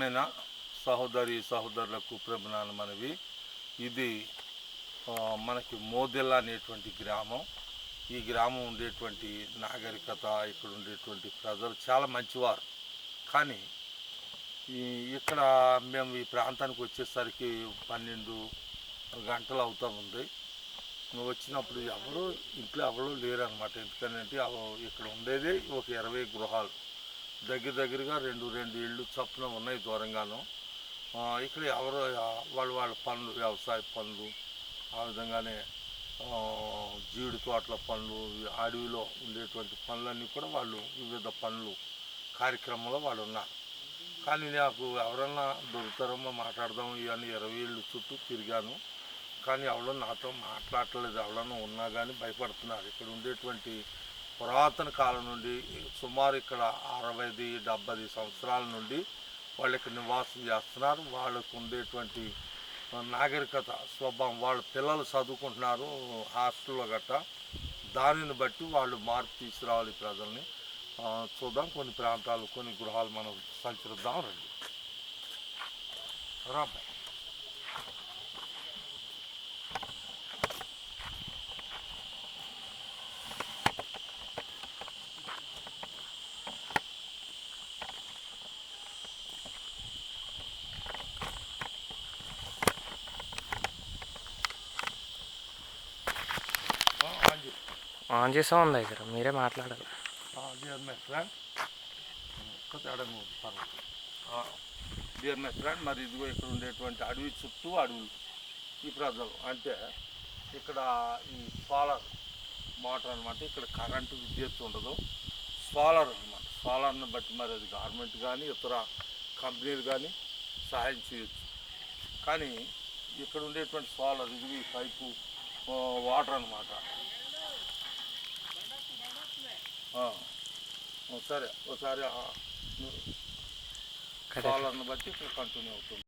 ప్రియమైన సహోదరి సహోదరులకు ప్రభునాను మనవి ఇది మనకి మోదెల్లా అనేటువంటి గ్రామం. ఈ గ్రామం ఉండేటువంటి నాగరికత ఇక్కడ ఉండేటువంటి ప్రజలు చాలా మంచివారు. కానీ ఈ ఇక్కడ మేము ఈ ప్రాంతానికి వచ్చేసరికి పన్నెండు గంటలు అవుతా ఉంది. వచ్చినప్పుడు ఎవరు ఇంట్లో ఎవరు లేరు అనమాట ఎందుకంటే అవ- ఇక్కడ ఉండేది ఒక ఇరవై గృహాలు. దగ్గర దగ్గరగా రెండు రెండు ఇళ్ళు చొప్పున ఉన్నాయి దూరంగాను ఇక్కడ ఎవరు వాళ్ళ వాళ్ళ పనులు వ్యవసాయ పనులు ఆ విధంగానే జీడి తోటల పనులు అడవిలో ఉండేటువంటి పనులన్నీ కూడా వాళ్ళు వివిధ పనులు కార్యక్రమంలో వాళ్ళు ఉన్నారు. కానీ నాకు ఎవరన్నా దొరుకుతారమ్మో మాట్లాడదాం ఇవన్నీ ఇరవై ఏళ్ళు చుట్టూ తిరిగాను. కానీ ఎవడో నాతో మాట్లాడలేదు ఎవడన్నా ఉన్నా కానీ భయపడుతున్నారు. ఇక్కడ ఉండేటువంటి పురాతన కాలం నుండి సుమారు ఇక్కడ అరవైది డెబ్బై సంవత్సరాల నుండి వాళ్ళు ఇక్కడ నివాసం చేస్తున్నారు. వాళ్ళకు ఉండేటువంటి నాగరికత స్వభావం వాళ్ళ పిల్లలు చదువుకుంటున్నారు హాస్టల్లో గట్ట. దానిని బట్టి వాళ్ళు మార్పు తీసుకురావాలి ప్రజల్ని. చూద్దాం కొన్ని ప్రాంతాలు కొన్ని గృహాలు మనం సంచరిద్దాం రండి. రాబాయ్ అబ్బాయి. ఆ, ఆన్ చేయి. ఆన్ చేసా ఉంది దగ్గర మీరే మాట్లాడాలి. డియర్ మై ఫ్రెండ్ మరి ఇదిగో ఇక్కడ ఉండేటువంటి అడవి చుట్టూ అడవులు. ఈ ప్రజలు అంటే ఇక్కడ ఈ సోలార్ మోటార్ అనమాట ఇక్కడ కరెంటు విద్యుత్ ఉండదు. సోలార్ అనమాట సోలార్ని బట్టి మరి అది గవర్నమెంట్ కానీ ఇతర కంపెనీలు కానీ సహాయం చేయొచ్చు. కానీ ఇక్కడ ఉండేటువంటి సోలార్ ఇది పైపు వాటర్ అనమాట సరే ఒకసారి సోలార్ని బట్టి ఇక్కడ కంటిన్యూ అవుతుంది.